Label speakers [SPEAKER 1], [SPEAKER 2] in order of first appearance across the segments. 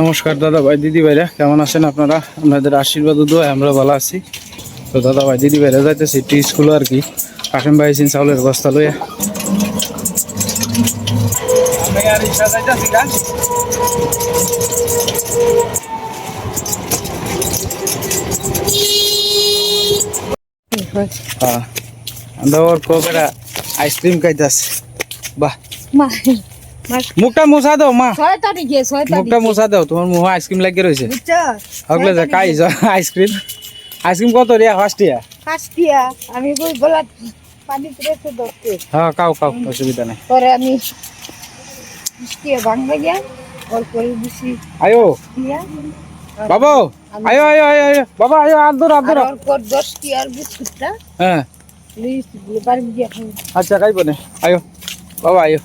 [SPEAKER 1] নমস্কার দাদা ভাই, দিদি ভাইরা, কেমন আছেন আপনারা? আপনাদের আশীর্বাদ দোয়া আমরা ভালো আছি। তো দাদা ভাই, দিদি ভাইরা যাইতেছি টি স্কুল আর কি। কাশেম ভাই, সিন চাউলের বস্তা লইয়া। ওর কোকেরা আইসক্রিম খাইতেছে? বাহ।
[SPEAKER 2] মা মা
[SPEAKER 1] মুখটা মুছা দাও মা। মুখটা মুছা দাও তোমার মুখ আইসক্রিম লাগিয়ে রয়েছে আগলে যা খাই আইসক্রিম আইসক্রিম কত রিয়া ফার্স্টিয়া
[SPEAKER 2] ফার্স্টিয়া আমি বই বলা পানি রেখে ধরতে
[SPEAKER 1] হ্যাঁ খাও খাও অসুবিধা নেই।
[SPEAKER 2] পরে আমি। ফার্স্টিয়া ভাঙবে গিয়া অল্প বেশি
[SPEAKER 1] আয়ো।
[SPEAKER 2] দিয়া।
[SPEAKER 1] বাবু আয়ো আয়ো আয়ো আয়ো। বাবা আয়ো আর দূর আর
[SPEAKER 2] আর
[SPEAKER 1] দূর
[SPEAKER 2] অল্প দশ টিয়ার বিস্কুটটা?
[SPEAKER 1] হ্যাঁ
[SPEAKER 2] বাড়ি দিয়ে। খাব
[SPEAKER 1] আচ্ছা খাইব না আয়ো। বাবা আয়ো।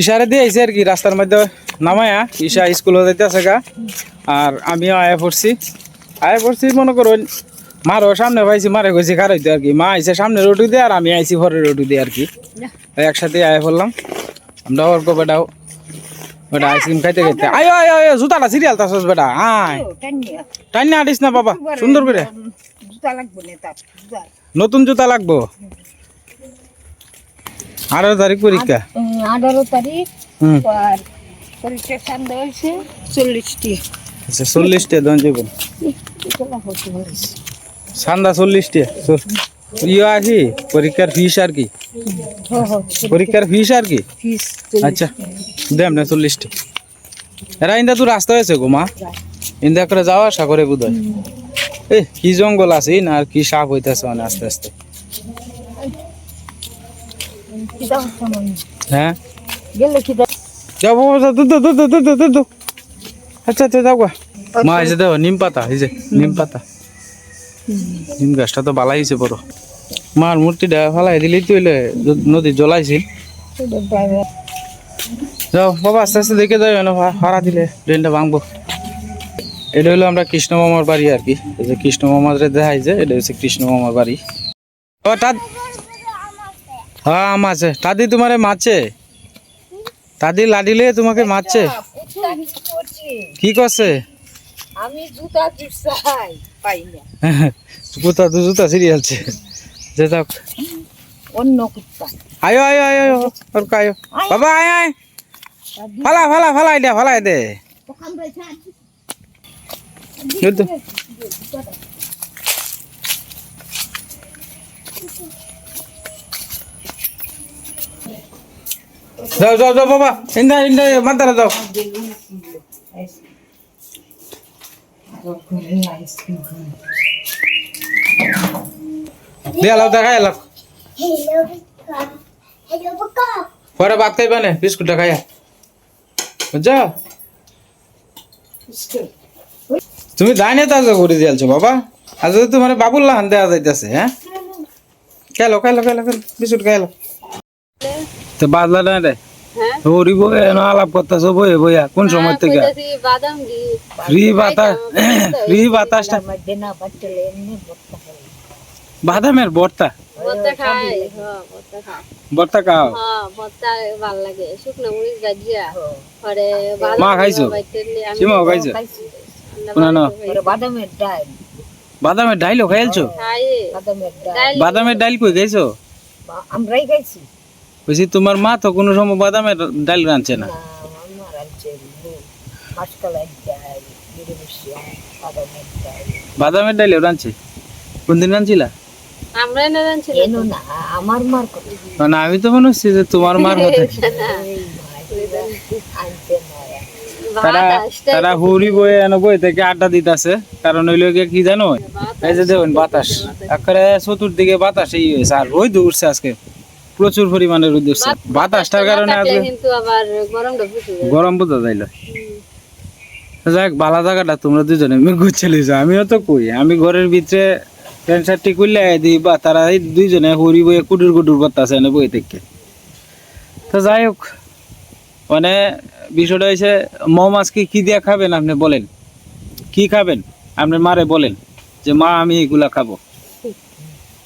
[SPEAKER 1] ইশারে দিয়ে আইছে আর কি রাস্তার মধ্যে নামায়া ঈশা স্কুলে যাইতে আছে গা। আর আমিও আয়া পড়ছি। আয়া পড়ছি মনে করুন মারও সামনে পাইছি মারে গেছি কার হইতে? আর কি মা আইসে সামনে রোডু দিয়ে আর আমি আইছি পরের রোডু দিয়ে আর কি। একসাথে আয়া পড়লাম। আমরা ওর কো বেটাও বেটা আইসক্রিম খাইতে খাইতে আয়ো আয়ো আয়ো জুতাটা সিরিয়াল তাসস বেটা আয়। টাইনে আটিস না বাবা সুন্দর করে।
[SPEAKER 2] না
[SPEAKER 1] নতুন জুতা লাগবো। আঠারো তারিখ পরীক্ষা।
[SPEAKER 2] আঠারো তারিখ আর পরীক্ষা সামনে হয়েছে চল্লিশটি।
[SPEAKER 1] আচ্ছা চল্লিশটা দন যাবেন সান্দা চল্লিশটা ইয়ে আর কি? পরীক্ষার ফিস আর কি? পরীক্ষার ফিস আর কি? আচ্ছা দেম না চল্লিশটা। এরা ইন্দা তো রাস্তা হয়েছে গো মা। ইন্দা করে যাওয়া আশা করে বোধ হয় এ কি জঙ্গল আছে না আর কি সাপ হইতেছে মানে আস্তে আস্তে। হ্যাঁ?
[SPEAKER 2] গেলে কি
[SPEAKER 1] দুধ আচ্ছা আচ্ছা গা। মা এই যে দেখো নিম পাতা এই যে নিম পাতা। নিম গাছটা তো বালাই হয়েছে বড়। মার মূর্তিটা ফালাই দিলেই তো হইলে নদী জ্বলাইছিল। যাও বাবা আস্তে আস্তে দেখে যাও না ভাড়া দিলে ট্রেনটা ভাঙবো। এটা হলো আমরা কৃষ্ণ মামার বাড়ি আর কি। এই যে কৃষ্ণ মামার দেখাই যে এটা হচ্ছে কৃষ্ণ মামার বাড়ি। ও হ্যাঁ আম আছে দাদি তোমারে মারছে? দাদি লাডিলে তোমাকে মারছে? কি করছে?
[SPEAKER 2] আমি জুতা চাই পাই না।
[SPEAKER 1] কুতা তো জুতা সিরিয়ালছে যে যাক।
[SPEAKER 2] অন্য কুত্তা।
[SPEAKER 1] আয়ো আয়ো আয়ো আয়ো আর আয়ো। বাবা আয় আয়। ফালা ফালা ফালাই দে ফালাই দে। এই যাও যাও যাও, বাবা। ইন্দা ইন্দা মাতারা যাও দিয়ে আলাও দেখাই আলাও পরে ভাত খাইবা নে, বিস্কুটটা খাইয়া। বুঝছ? তুমি দাইনে তাজা করে দিয়ালছো বাবা। আজ তোমার বাবুল্লা হান দেওয়া যাইতেছে হ্যাঁ? খেলো খেলো খেলো খেলো বিস্কুট খাইলো। তো বাদলা না রে। ওরি বই আলাপ করতেছ বই বইয়া। কোন সময় থেকে? ফ্রি বাতাস ফ্রি বাতাসটা
[SPEAKER 2] মধ্যে না বাচ্চালে এমনি বর্তা
[SPEAKER 1] বাদামের
[SPEAKER 3] ভর্তা? হ্যাঁ ভর্তা
[SPEAKER 1] খাও?
[SPEAKER 3] হ্যাঁ ভর্তা ভালো লাগে। শুকনো মরিচ গাজিয়া পরে
[SPEAKER 1] মা খাইছো? সীমাও খাইছো? শোনা না
[SPEAKER 2] বাদামের ডাল
[SPEAKER 1] বাদামের ডাইলও খাইলছো?
[SPEAKER 2] বাদামের ডাল
[SPEAKER 3] ডাল
[SPEAKER 1] ডাইল কই খাইছো?
[SPEAKER 2] আমরাই খাইছি।
[SPEAKER 1] বলছি তোমার মা তো কোনো সময় বাদামের ডাইল রাঁধছে না?
[SPEAKER 2] ডাল বাদামের ডাল।
[SPEAKER 1] বাদামের রাঁধছে? কোনদিন রাঁধছিলা?
[SPEAKER 3] আমরা এনে জানছি
[SPEAKER 2] কেন না আমার মার কথা।
[SPEAKER 1] মানে আমি তো মনে হচ্ছে যে তোমার মার মতো। তারা তারা হুড়ি বয়ে এনে বই থেকে আড্ডা দিতেছে। কারণ ওই লোকে কি জানো? এই যে দেখুন বাতাস। একেবারে চতুর্দিকে বাতাস এই হয়েছে। আর রোদ উঠছে আজকে। প্রচুর পরিমাণে রোদ উঠছে বাতাসটার কারণে আজকে গরম বোঝা যাইল। যাক ভালো জায়গাটা তোমরা দুজনে আমি ঘুরছিলে যাও আমিও তো কই আমি ঘরের ভিতরে প্যান্ট শার্টটি করলে দিই বা তারা এই দুইজনে হরি বইয়ে কুটুর কুটুর করতেছে এনে বই থেকে তো যাই হোক মানে বিষয়টা হয়েছে মৌমাছকে কি দিয়ে খাবেন আপনি বলেন? কি খাবেন? আপনি মারে বলেন যে মা আমি এগুলা খাব।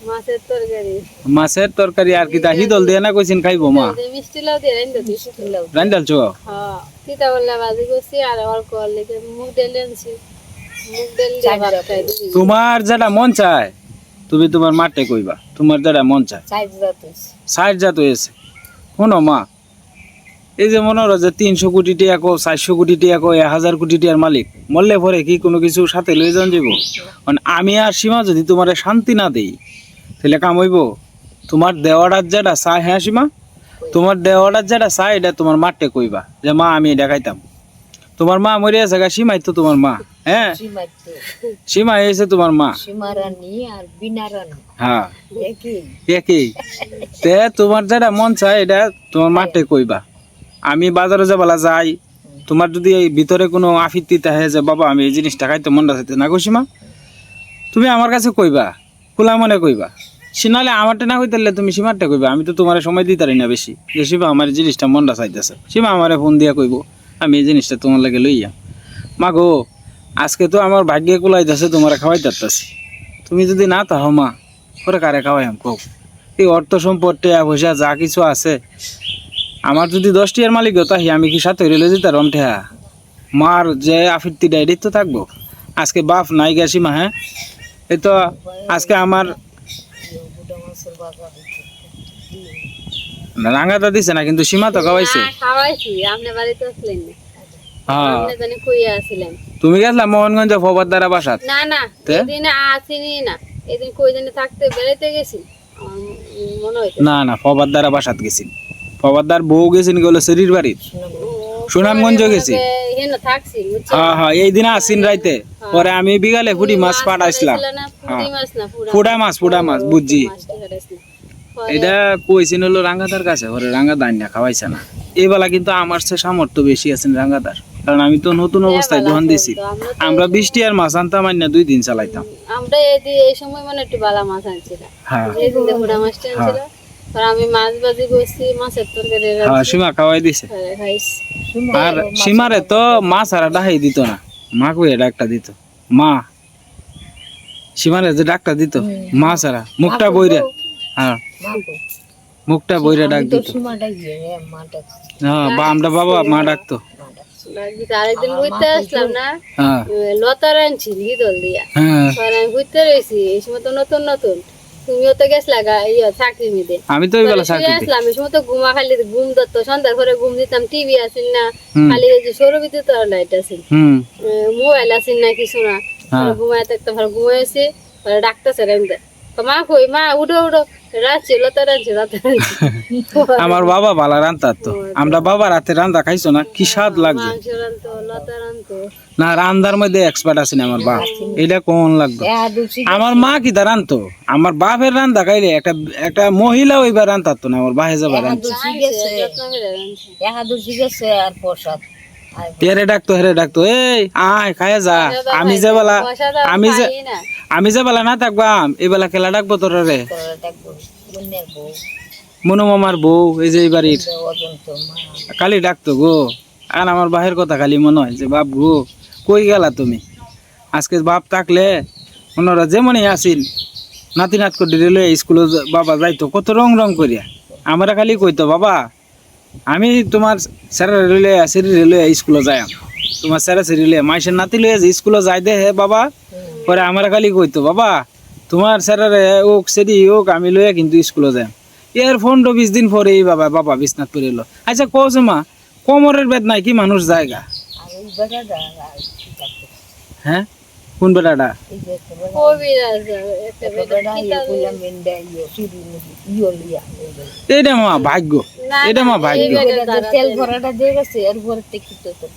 [SPEAKER 3] মাছের তরকারি।
[SPEAKER 1] মাছের তরকারি আর কি তা হিদল দিয়ে না কইছেন খাইবো মা?
[SPEAKER 3] মিষ্টি লাউ দিয়ে রাইন্দা দিছি
[SPEAKER 1] রান্ডাল চো
[SPEAKER 3] হ্যাঁ তিতা বললে বাজি করছি আর অল্প লেগে মুগ ডাল আনছি। মুগ ডাল দিয়ে ভাত খাই
[SPEAKER 1] তোমার যেটা মন চায় তুমি তোমার মাঠে কইবা তোমার যেটা মন চায়।
[SPEAKER 2] সাইজ যাতিস
[SPEAKER 1] ষাট জাত হয়েছে শোনো মা এই যে মনে হলো যে তিনশো কোটি টিয়া কো চারশো কোটি টিয়া কো এক হাজার কোটি টিয়ার মালিক মরলে পরে কি কোনো কিছু সাথে লয়ে যান যাব মানে আমি আর সীমা যদি তোমার শান্তি না দেই তাহলে কাম হইব? তোমার দেওয়াটার যেটা চাই হ্যাঁ সীমা? তোমার দেওয়াটার যেটা চাই এটা তোমার মাঠে কইবা। যে মা আমি এটা খাইতাম। তোমার মা মরে আছে গা সীমাই তো তোমার মা হ্যাঁ? সীমা এসে তোমার মা। হ্যাঁ।
[SPEAKER 2] একই।
[SPEAKER 1] একই। তে তোমার যেটা মন চাই এটা তোমার মাঠে কইবা। আমি বাজারে যাবলা যাই তোমার যদি এই ভিতরে কোনো আফিত্তি থাকে যে বাবা আমি এই জিনিসটা খাইতে মনটা চাইতে না কইসিমা তুমি আমার কাছে কইবা খোলা মনে কইবা। সিনালে আমারটা না কইতালে তুমি সীমারটা কইবা, আমি তো তোমার সময় দিতারি না বেশি। যে শিবা আমার জিনিসটা মনটা চাইতেছে, সীমা আমারে ফোন দিয়া কইব, আমি এই জিনিসটা তোমার লাগে লইয়া। মা গো আজকে তো আমার ভাগ্যে কুলাইতেছে, তোমার খাওয়াই যাচ্তাছি তুমি যদি না তাহো মা পরে কারে আম কও? এই অর্থ সম্পদ টেয়া পয়সা, যা কিছু আছে। আমার যদি দশ টিয়ার মালিক তাহি আমি কি সাথে রেলে যেতাম ঠেয়া মার যে আফিরতি ডায়েরি তো থাকব। আজকে বাপ নাই গেছি মা হ্যাঁ? এই তো আজকে আমার রাঙাটা দিছে না কিন্তু সীমা তো খাওয়াইছে।
[SPEAKER 3] খাওয়াইছি আপনি বাড়িতে আসলেন না।
[SPEAKER 1] হ্যাঁ। তুমি গেছলা মোহনগঞ্জ ফবার দ্বারা বাসাত?
[SPEAKER 3] না না এদিন আসিনি না। এদিন কই জানি থাকতে বেড়াইতে গেছি।
[SPEAKER 1] না না ফবার দ্বারা বাসাত গেছি। ফবার দ্বার বউ গেছেন গেলো শরীর বাড়ির? সুনামগঞ্জ গেছি? হ্যাঁ হ্যাঁ এই দিন আসিন রাইতে। পরে আমি বিকালে ফুটি মাছ পাঠাইছিলাম।
[SPEAKER 3] মাছ
[SPEAKER 1] ফুটা মাছ ফুটা মাছ। বুঝছি।
[SPEAKER 3] মাছটা পাঠাইছিল। পরে
[SPEAKER 1] এটা কইছেন হলো রাঙ্গাদার কাছে ওরে খাওয়াইছে না। কিন্তু আমার সে সামর্থ্য বেশি আছেন রাঙ্গাদার। কারণ আমি তো নতুন অবস্থায় দোকান দিছি।
[SPEAKER 3] আমরা
[SPEAKER 1] বৃষ্টি আর মাছ আনতাম না দুই দিন চালাইতাম।
[SPEAKER 3] আমরা এই সময় মানে একটু বালা মাছ আনছিলাম।
[SPEAKER 1] হ্যাঁ।
[SPEAKER 3] আমি মাছ বাজি করছি মাছের তরকারি
[SPEAKER 1] হ্যাঁ সীমা খাওয়াই দিছে। আর সীমারে তো মাছ আর ডাহাই দিত না। মা কই ডাকটা দিত? মা। সীমারে যে ডাকটা দিত মাছ আর মুখটা বইরে। হ্যাঁ। মুখটা বইরে ডাক দিত। হ্যাঁ বা আমরা বাবা মা ডাকতো।
[SPEAKER 3] আরেকদিন ঘুরতে আসলাম না।
[SPEAKER 1] হ্যাঁ।
[SPEAKER 3] লতার আনছি হিদল দিয়া।
[SPEAKER 1] হ্যাঁ।
[SPEAKER 3] ঘুরতে রয়েছি এই সময় তো নতুন নতুন। তুমিও তো গেছলা ইয়া চাকরি
[SPEAKER 1] আমি তো চাকরি
[SPEAKER 3] আসলাম এই সময় তো ঘুমা খালি ঘুম ধরতো সন্ধ্যার পরে ঘুম দিতাম টিভি আসিন না খালি এই যে সৌর বিদ্যুৎ লাইট আছে মোবাইল আসিন না কিছু না।
[SPEAKER 1] হ্যাঁ।
[SPEAKER 3] ঘুমায় থাকতে ঘুমাইছে ডাক্তার স্যার মা কই? মা উঠো উঠো।
[SPEAKER 1] আমার বাবা ভালো রান্তার তো। আমরা বাবা রাতে রান্দা খাইছো না? কি স্বাদ
[SPEAKER 3] রানতো রানতো
[SPEAKER 1] না রান্দার মধ্যে এক্সপার্ট আছেন আমার বাপ। এটা কোন
[SPEAKER 2] দুসি
[SPEAKER 1] আমার মা কি দা রানতো আমার বাপের রান্দা খাইলে একটা একটা মহিলা ওইবার রান্তাতো না? আমার বাহে যাবার রান্ধতো হেরে ডাকতো হেরে ডাকতো এই আয় খায় যা। আমি যে বেলা আমি যে আমি যে বেলা না থাকবাম এই বেলা খেলা ডাকবো তোর রে। মনু মামার বউ এই যে এই বাড়ির। খালি ডাকতো গো। আর আমার বাহের কথা খালি মনে হয় যে বাপ গো কই গেলা তুমি? আজকে বাপ থাকলে ওনারা যেমনই আসিল নাতি নাত করে স্কুলে বাবা যাইতো কত রং রং করিয়া। আমরা খালি কইতো বাবা আমি তোমার স্যারের রেলে সেরি রেলে স্কুলে যাই তোমার স্যারে সেরি লে মাইসের নাতি লয়ে যে স্কুলে যাই দে হে বাবা। পরে আমরা খালি কইতো বাবা তোমার স্যারের ওক সেরি ওক আমি লয়ে কিন্তু স্কুলে যাই এর পনেরো বিশ দিন পরে এই বাবা বাবা বিছনাথ পরে এলো। আচ্ছা কৌছে মা কোমরের বেদ নাই কি মানুষ জায়গা? হ্যাঁ? কোন বেটাটা। এটা মা ভাগ্য। এটা মা ভাগ্য।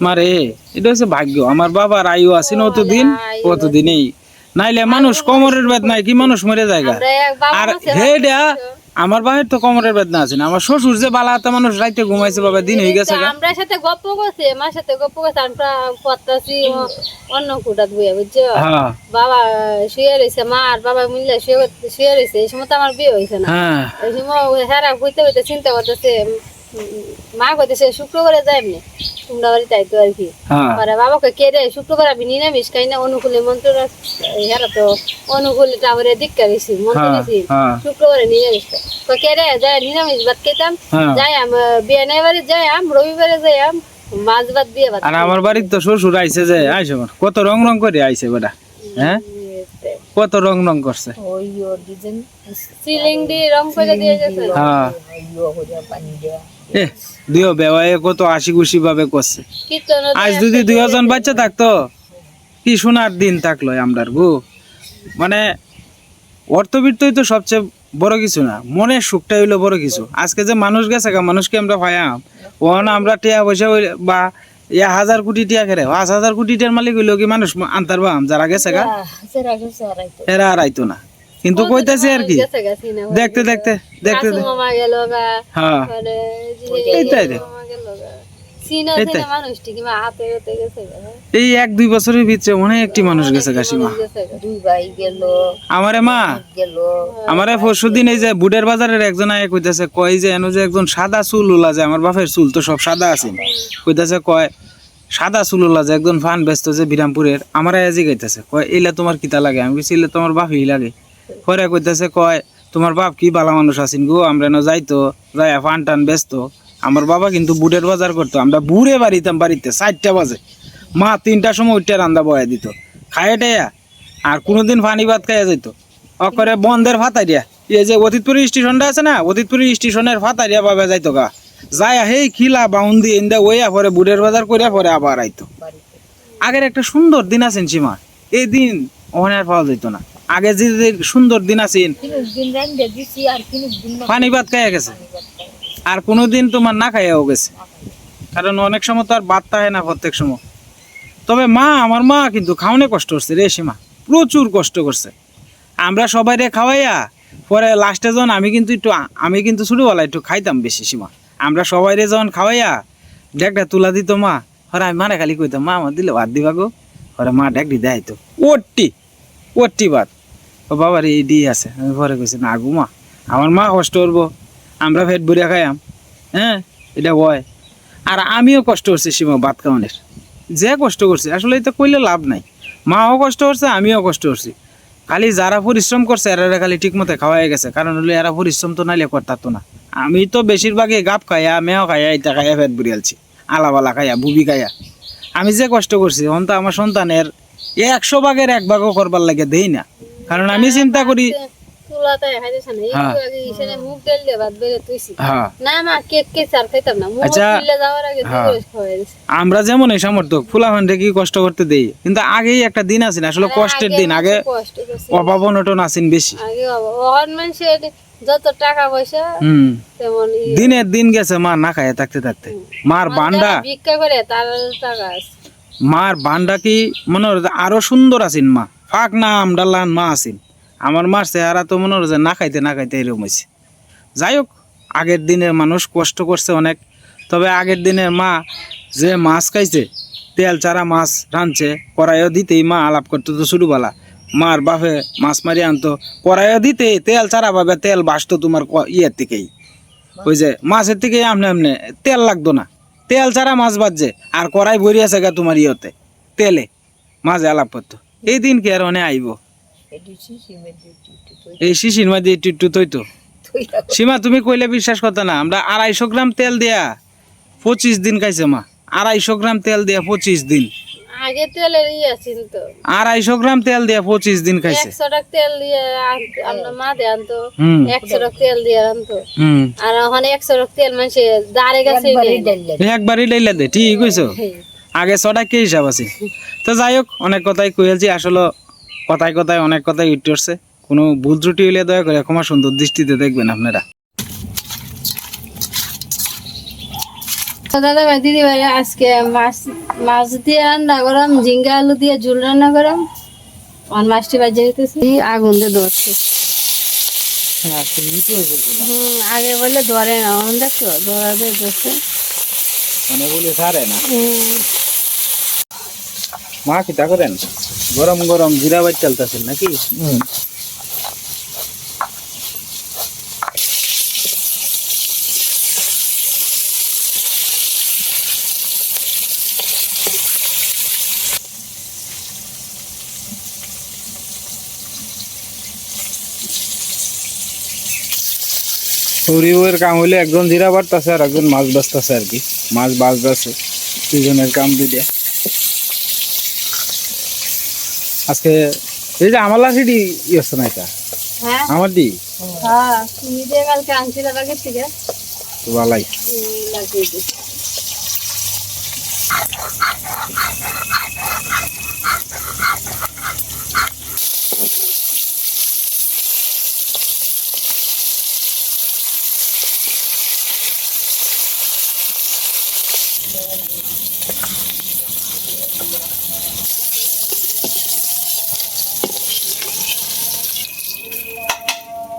[SPEAKER 1] মারে এটা হচ্ছে ভাগ্য। আমার বাবার আয়ু আছে না অতদিন অতদিনেই। নাইলে মানুষ কোমরের বেদ নাই কি মানুষ মরে জায়গা আর হেডা আমার ভাইয়ের তো কোমরের বেদনা আছে না আমার শ্বশুর যে বালা হাতে মানুষ রাইতে ঘুমাইছে বাবা দিন হয়ে গেছে।
[SPEAKER 3] আমরা সাথে গপ্প করছে মার সাথে গপ্প করছে আমরা পত্তাছি অন্য কুটাত বইয়া বুঝছ?
[SPEAKER 1] হ্যাঁ।
[SPEAKER 3] বাবা শুয়ে রয়েছে মা আর বাবা মিললে শুয়ে শুয়ে রয়েছে এই সময় তো আমার বিয়ে হয়েছে না।
[SPEAKER 1] হ্যাঁ।
[SPEAKER 3] এই সময় হেরা হইতে হইতে চিন্তা করতেছে মা কইতেছে শুক্রবারে যাই এমনি তোমরা বাড়ি তাই তো আর কি।
[SPEAKER 1] হ্যাঁ।
[SPEAKER 3] আরে বাবাকে কে রে শুক্রবার আমি নিরামিষ খাই না অনুকূলে মন্ত্র হেরা তো অনুকূলে টাবরে দীক্ষা গেছি মন্ত্র
[SPEAKER 1] হ্যাঁ
[SPEAKER 3] গেছি
[SPEAKER 1] হ্যাঁ।
[SPEAKER 3] শুক্রবারে নিরামিষ। তো কে রে যাই নিরামিষ ভাত খেতাম
[SPEAKER 1] হ্যাঁ।
[SPEAKER 3] যাই আম বিয়ানের বাড়ি যাই আম রবিবারে যাই আম মাছ ভাত দিয়ে ভাত
[SPEAKER 1] আর আমার বাড়ির তো শ্বশুর আইছে যে আইছে আমার। কত রং রং করে আইছে বেটা হ্যাঁ? কত রং রং করছে।
[SPEAKER 2] ওই ওর ডিজাইন
[SPEAKER 3] সিলিং দিয়ে রং করে দিয়ে গেছে।
[SPEAKER 1] হ্যাঁ।
[SPEAKER 2] পানি দেওয়া
[SPEAKER 1] এ বেওয়ায় কত আশি খুশি ভাবে করছে আজ যদি দুই হাজার বাচ্চা থাকতো কি সোনার দিন থাকল আমরার গু? মানে অর্থবৃত্তই তো সবচেয়ে বড় কিছু না মনের সুখটাই হইল বড় কিছু। আজকে যে মানুষ গেছে মানুষকে আমরা পাইয়াম ওখানে আমরা টিয়া পয়সা বা ইয়া হাজার কোটি টিয়া খেরে পাঁচ হাজার কোটি টিয়ার মালিক হইল কি মানুষ আনতার বাম যারা গেছে গা এরা আর আইতো না। কিন্তু কইতাছে আর কি। দেখতে দেখতে। দেখতে হ্যাঁ।
[SPEAKER 3] মানে
[SPEAKER 1] এইটাই এই এক দুই বছরের ভিতরে অনেক একটি মানুষ গেছে কাশিমা
[SPEAKER 3] গেছে গা।
[SPEAKER 2] দুই ভাই গেল
[SPEAKER 1] আমারে মা আমারে পরশু দিন এই যে বুডের বাজারের একজন আয় কইতাছে কয় যে এনো যে একজন সাদা চুল উলা যে আমার বাপের চুল তো সব সাদা আছে। কইতাছে কয় সাদা চুল উলা যে একজন ফান ব্যস্ত যে বিরামপুরের আমার আয়াজি গাইতেছে কয় এলা তোমার কিতা লাগে? আমি "ইলা তোমার বাপই লাগে। পরে কইতাছে, কয়, তোমার বাপ কি বালা মানুষ আছেন গো? আমরা না যাইতো, যাইয়া ফান টান ব্যস্ত আমার বাবা কিন্তু বুটের বাজার করতো। আমরা বুড়ে বাড়িতাম বাড়িতে, চারটা বাজে। মা তিনটার সময় উঠতে রান্দা বয়া দিত। খায় টেয়া, আর কোনোদিন পানি ভাত খাইয়া যেত অকরে বন্ধের ফাতারিয়া এই যে অতীতপুরি স্টেশনটা আছে না, অতীতপুরি স্টেশনের ফাতারিয়া পাবে যাইতো গা। যায় হেই খিলা বাউন্দি ইন্দা ওইয়া পরে বুড়ের বাজার করিয়া পরে আবার আইতো। আগের একটা সুন্দর দিন আছেন সীমা। এই দিন ওখানে পাওয়া যেত না। আগে যে সুন্দর দিন আছেন
[SPEAKER 2] দিন দিন
[SPEAKER 1] পানি ভাত খাইয়া গেছে। আর কোনোদিন তোমার না খাইয়াও গেছে। কারণ অনেক সময় তো আর বাদ থাকে না প্রত্যেক সময়। তবে মা আমার মা কিন্তু খাওয়ানে কষ্ট করছে রে সীমা। প্রচুর কষ্ট করছে। আমরা সবাই রে খাওয়াইয়া পরে লাস্টে যখন আমি কিন্তু একটু আমি কিন্তু ছোটোবেলা একটু খাইতাম বেশি সীমা। আমরা সবাই রে যখন খাওয়াইয়া ডেকটা তুলা দিত মা। হরে আমি মানে খালি কইতাম মা আমার দিলে ভাত দিবা গো? হরে মা ডেকটি দেয় তো। ওটি ওটি ভাত। ও বাবার, এই দিয়ে আছে। আমি পরে কইছি, না গো মা, আমার মা কষ্ট করব। আমরা পেট ভরিয়া খাইয়াম। হ্যাঁ এটা হয়। আর আমিও কষ্ট করছি সীমা ভাত খাওয়ানোর। যে কষ্ট করছে আসলে এটা কইলে লাভ নাই। মাও কষ্ট করছে, আমিও কষ্ট করছি। খালি যারা পরিশ্রম করছে এরা খালি ঠিক মতো খাওয়াই গেছে। কারণ হলে এরা পরিশ্রম তো নাইলে করতাতো না। আমি তো বেশিরভাগই গাপ খাইয়া, মেও খাইয়া, এটা খাইয়া পেট বুড়িয়ালছি আলাবালা খাইয়া, বুবি খাইয়া। আমি যে কষ্ট করছি তখন তো আমার সন্তানের একশো ভাগের এক ভাগও করবার লাগে দেই না। কারণ আমি চিন্তা করি হ্যাঁ।
[SPEAKER 3] একটু আগে ইসেনে মুখ তেল দিয়ে ভাত বেড়ে তুইছি না মা কেক কে চার খাইতাম না। মুখ। তুলে যাওয়ার আগে। দুটো খাওয়াই দিছে।
[SPEAKER 1] আমরা যেমন এই ফুলাফানটা কি কষ্ট করতে দেই? কিন্তু আগেই একটা দিন আছে আসলে কষ্টের দিন। আগে অভাব অনটন আছেন বেশি।
[SPEAKER 3] যত টাকা পয়সা তেমন
[SPEAKER 1] দিনের দিন গেছে মা না খায় থাকতে থাকতে। মার বান্ডা
[SPEAKER 3] ভিক্ষা করে তার টাকা
[SPEAKER 1] মার বান্ডা কি মনে আরও সুন্দর আছেন মা? ফাঁক না আমডাল্লান মা আছেন। আমার মার চেহারা তো মনে হচ্ছে না খাইতে না খাইতে এরকম হয়েছে। যাই হোক আগের দিনের মানুষ কষ্ট করছে অনেক, তবে আগের দিনের মা যে মাছ খাইছে, তেল, চারা মাছ রাঁধছে, কড়াইও দিতেই মা আলাপ করতে তো শুরুবেলা। মার বাপে মাছ মারি আনতো, কড়াইও দিতে তেল, চারা ভাবে তেল বাসতো তোমার ইয়ের থেকেই। ওই যে মাছের থেকেই আমনে আমনে তেল লাগতো না। তেল ছাড়া মাছ বাজছে আর কড়াই ভরি আছে গা তোমার ইয়েতে, তেলে। মাঝে আলাপ করতো। এই দিন কি আর অনে আইব?
[SPEAKER 2] সিমেন্ট দিছি
[SPEAKER 1] এই শিশির মাঝে একটু একটু তৈতো? সীমা তুমি কইলে বিশ্বাস করতে না আমরা আড়াইশো গ্রাম তেল দেয়া পঁচিশ দিন খাইছে মা। আড়াইশো গ্রাম তেল দেয়া পঁচিশ দিন।
[SPEAKER 3] আগে তেলের ইয়ে আছিল
[SPEAKER 1] আড়াইশো গ্রাম তেল দেয়া পঁচিশ দিন খাইছে।
[SPEAKER 3] একশো টাকা তেল দিয়ে আমরা মা দিয়ে আনতো। একশো টাকা তেল দিয়ে আনতো। আর ওখানে একশো টাকা তেল মানুষে দাঁড়ে গেছে
[SPEAKER 2] একবারই ডাইলে।
[SPEAKER 1] একবারই ডাইলা দে ঠিক কইছো। আগে ছটা কি হিসাব আছে? তো যাই হোক অনেক কথাই কইলছি আসলে কথায় কথায় অনেক কথাই উঠছে কোনো ভুল ত্রুটি হইলে দয়া করে ক্ষমা সুন্দর দৃষ্টিতে দেখবেন আপনারা।
[SPEAKER 3] তো দাদা ভাই দিদি ভাই আজকে মাছ মাছ দিয়ে রান্না করাম ঝিঙ্গা আলু দিয়ে ঝুল রান্না করাম। আমার মাছটি বাজে হইতেছে। আগুন দিয়ে ধরছে। হুম আগে বলে ধরে না দেখো ধরা দিয়ে ধরছে
[SPEAKER 1] মানে বলি সারে না। মা কি তা করেন? গরম গরম জিরা বাইট চালতেছেন নাকি? শরীরের কাম হইলে একজন জিরা বাড়তেছে আর একজন মাছ বাঁচতেছে আর কি। মাছ বাঁচতেছে। দুজনের কাম দুইটা। আজকে এই যে আমার লাঠিটি ই হচ্ছে না এটা?
[SPEAKER 3] হ্যাঁ।
[SPEAKER 1] আমার দি
[SPEAKER 3] হ্যাঁ তুমি যে কালকে আনছিলে ঠিক থেকে
[SPEAKER 1] তো ভালাই
[SPEAKER 3] এই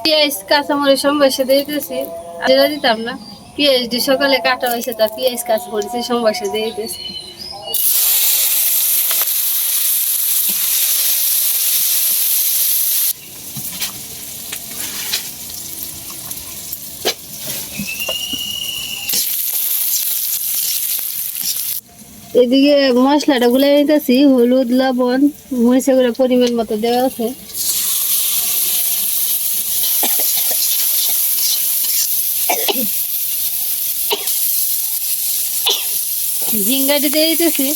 [SPEAKER 3] পেঁয়াজ, কাঁচামরিচ সব বসে দিতেছি। যেটা দিতাম না পিএইচডি সকালে কাটা হয়েছে, তা পেঁয়াজ কাঁচা করেছি, সব বসে দিয়ে দিতেছি। এদিকে মশলাটা গুলে নিতেছি, হলুদ, লবণ মরিচে করে পরিমাণ মতো দেওয়া আছে। ঝিঙ্গাটি দিয়ে দিতেছি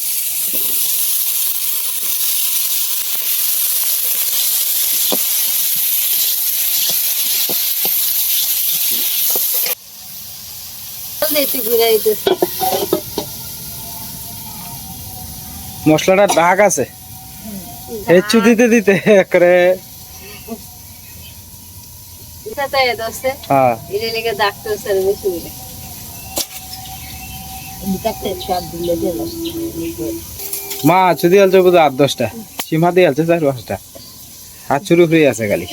[SPEAKER 1] মশলাটা দাগ আছে। হেচ্ছু দিতে দিতে করে হ্যাঁ।
[SPEAKER 3] ডাক্তার স্যার বেশি বলে
[SPEAKER 1] মা চুদি আলছে বোধ আট, দশটা। সীমা দিয়ে আলছে চার, পাঁচটা। হাত চুরু ফ্রি আছে খালি।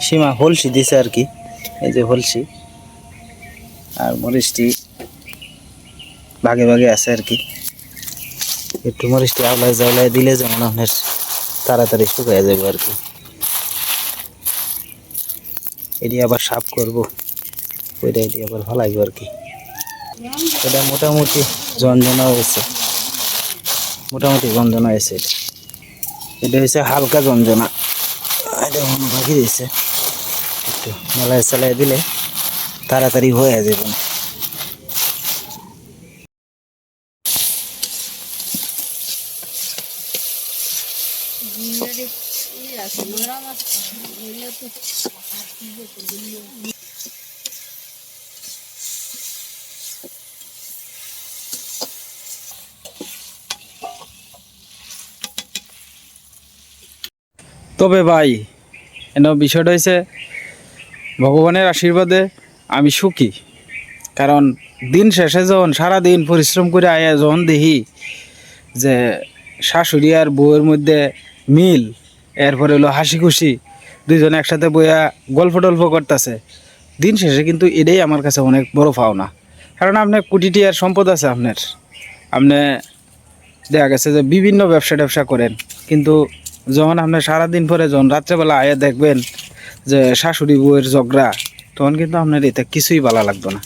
[SPEAKER 1] সীমা হলসি দিছে আর কি। এই যে হলসি। আর মরিচটি ভাগে ভাগে আছে আর কি। একটু মরিচটি আওলায় জাওলায় দিলে যেমন আপনার তাড়াতাড়ি শুকিয়ে যাবে আর কি। এটি আবার সাফ করব। ওইটা এটি আবার ভালো লাগবে আর কি। এটা মোটামুটি যন্ত্রণা হয়েছে। মোটামুটি যন্ত্রণা হয়েছে এটা। এটা হয়েছে হালকা যন্ত্রণা এটা অন্য বাকি দিয়েছে একটু মেলায় চালাই দিলে তাড়াতাড়ি হয়ে যাবে। না তবে ভাই, এন বিষয়টা হয়েছে ভগবানের আশীর্বাদে আমি সুখী। কারণ দিন শেষে যখন সারাদিন পরিশ্রম করে আয়া যখন দেখি যে শাশুড়ি আর বউয়ের মধ্যে মিল, এরপরে হলো হাসি খুশি দুইজন একসাথে বইয়া গল্প টল্প করতেছে, দিন শেষে কিন্তু এটাই আমার কাছে অনেক বড় পাওনা কারণ আপনার কোটি আর সম্পদ আছে আপনার। আপনি দেখা গেছে যে বিভিন্ন ব্যবসা ট্যাবসা করেন, কিন্তু যখন আপনি সারাদিন পরে যখন রাত্রেবেলা আয়া দেখবেন যে শাশুড়ি বউয়ের ঝগড়া, তখন কিন্তু আপনার এতে কিছুই ভালো লাগতো না।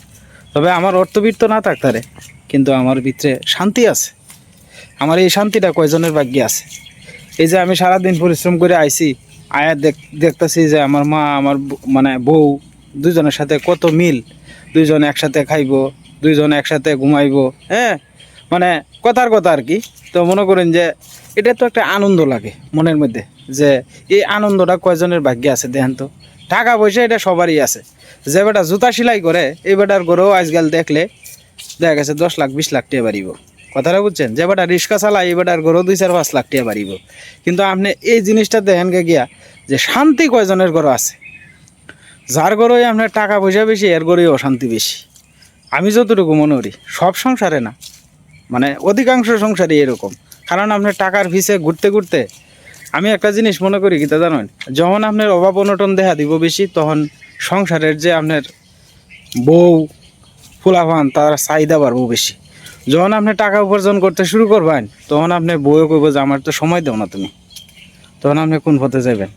[SPEAKER 1] তবে আমার অর্থবিত্ত না থাকতারে কিন্তু আমার ভিতরে শান্তি আছে। আমার এই শান্তিটা কয়জনের ভাগ্যে আছে? এই যে আমি সারাদিন পরিশ্রম করে আইছি, আয়া দেখ, দেখতেছি যে আমার মা, আমার মানে বউ দুজনের সাথে কত মিল। দুইজন একসাথে খাইবো, দুইজন একসাথে ঘুমাইবো হ্যাঁ? মানে কথার কথা আর কি। তো মনে করেন যে এটা তো একটা আনন্দ লাগে মনের মধ্যে, যে এই আনন্দটা কয়জনের ভাগ্যে আছে দেখেন তো। টাকা পয়সা এটা সবারই আছে। যে বেটা জুতা সেলাই করে, এই বেটার গরেও আজকাল দেখলে দেখা গেছে দশ লাখ, বিশ লাখ টাকা বাড়িব। কথাটা বুঝছেন? যে বেটা রিক্সা চালায়, এই বেটার গরো দুই চার, পাঁচ লাখ টাকা বাড়িব। কিন্তু আপনি এই জিনিসটা দেখেন গিয়া, যে শান্তি কয়জনের গরো আছে? যার গরোই আপনার টাকা পয়সা বেশি, এর গরোই অশান্তি বেশি। আমি যতটুকু মনে করি, সব সংসারে না। মানে অধিকাংশ সংসারই এরকম। কারণ আপনার টাকার ভিসে ঘুরতে ঘুরতে আমি একটা জিনিস মনে করি, কি জানেন? যখন আপনার অভাব অনটন দেখা দিব বেশি, তখন সংসারের যে আপনার বউ, ফুলাফান, তার চাহিদা বাড়বো বেশি। যখন আপনি টাকা উপার্জন করতে শুরু করবেন, তখন আপনি বউও কইব যে, আমার তো সময় দেও না তুমি। তখন আপনি কোন পথে যাবেন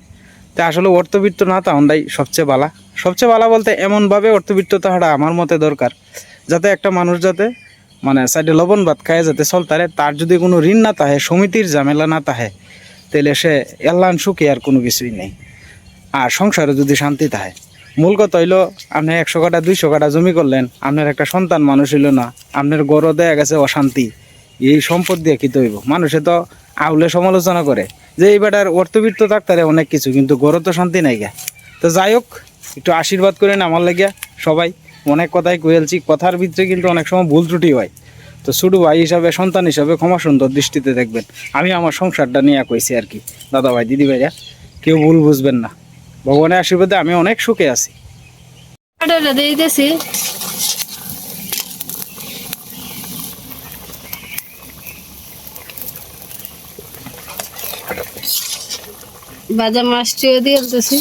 [SPEAKER 1] তা আসলে অর্থবিত্ত না তাহলেই সবচেয়ে বালা। সবচেয়ে বালা বলতে এমনভাবে অর্থবিত্ত তাহারা আমার মতে দরকার, যাতে একটা মানুষ যাতে মানে সাইডে লবণ ভাত খায় যাতে চলতারে তার যদি কোনো ঋণ না তাহে, সমিতির ঝামেলা না তাহে তাহলে সে এল্লান সুখে আর কোনো কিছুই নেই। আর সংসারে যদি শান্তি থাকে মূল কথা হইল, আপনি একশো কাটা দুইশো কাটা জমি করলেন, আপনার একটা সন্তান মানুষ হইল না, আপনার গড় দেয়া গেছে অশান্তি। এই সম্পদ দিয়ে কি হইব মানুষে তো আউলে সমালোচনা করে যে, এই বেটার অর্থবিত্ত থাকতারে অনেক কিছু, কিন্তু গড় তো শান্তি নাই গা। তো যাই হোক, একটু আশীর্বাদ করেন আমার লাগিয়া, সবাই। অনেক কথাই কুয়েলছি কথার ভিতরে কিন্তু অনেক সময় ভুল ত্রুটি হয়। তো ছোটো ভাই হিসাবে, সন্তান হিসাবে ক্ষমা সুন্দর দৃষ্টিতে দেখবেন। আমি আমার সংসারটা নিয়ে কইছি আর কি। দাদা ভাই, দিদি ভাইরা, কেউ ভুল বুঝবেন না। ভগবানের আশীর্বাদে আমি অনেক সুখে আছি।
[SPEAKER 3] ভাজা মাছটিও দিয়ে দিতেছি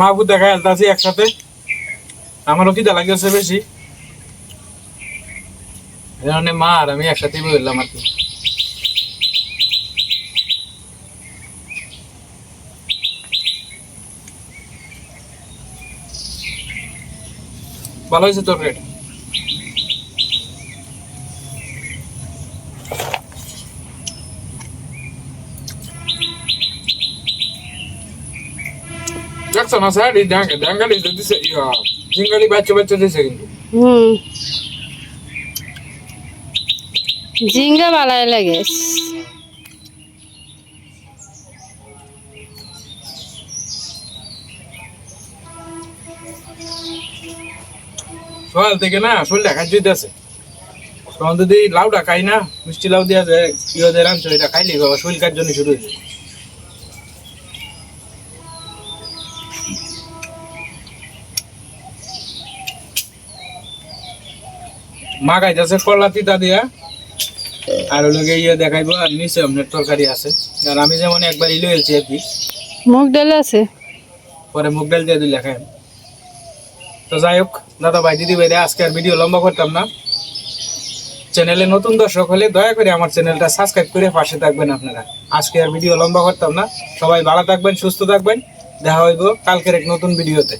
[SPEAKER 1] মা বুধ দেখা আছে একসাথে। আমারও খিদা লাগিয়েছে বেশি। এখানে মা আর আমি একসাথে বললাম আর কি। ভালো হয়েছে তোর দেখছ না স্যার এই ডাঙ্গালি দিছে বাচ্চা বাচ্চা দিছে কিন্তু।
[SPEAKER 3] হুম। ঝিঙ্গা লাগে।
[SPEAKER 1] সকাল থেকে না শরীরটা খাইতে আছে তখন যদি লাউটা খাই না মিষ্টি লাউ দিয়া যায় ইয়ে দিয়ে রাঁধছো এটা খাইলে বাবা শরীর কার জন্য শুরু হয়েছে মা খাইতেছে করলা তিতা দিয়া। আর লোকে ইয়ে দেখাইবো আর নিচে আপনার তরকারি আছে। আর আমি যেমন একবার ইলো এলছি আর কি।
[SPEAKER 3] মুগ ডাল আছে?
[SPEAKER 1] পরে মুগ ডাল দিয়ে দিলে খাই তো যাই হোক দাদা ভাই দিদি ভাইরা আজকে আর ভিডিও লম্বা করতাম না। চ্যানেলে নতুন দর্শক হলে দয়া করে আমার চ্যানেলটা সাবস্ক্রাইব করে পাশে থাকবেন আপনারা। আজকে আর ভিডিও লম্বা করতাম না। সবাই ভালো থাকবেন সুস্থ থাকবেন। দেখা হইব কালকের এক নতুন ভিডিওতে।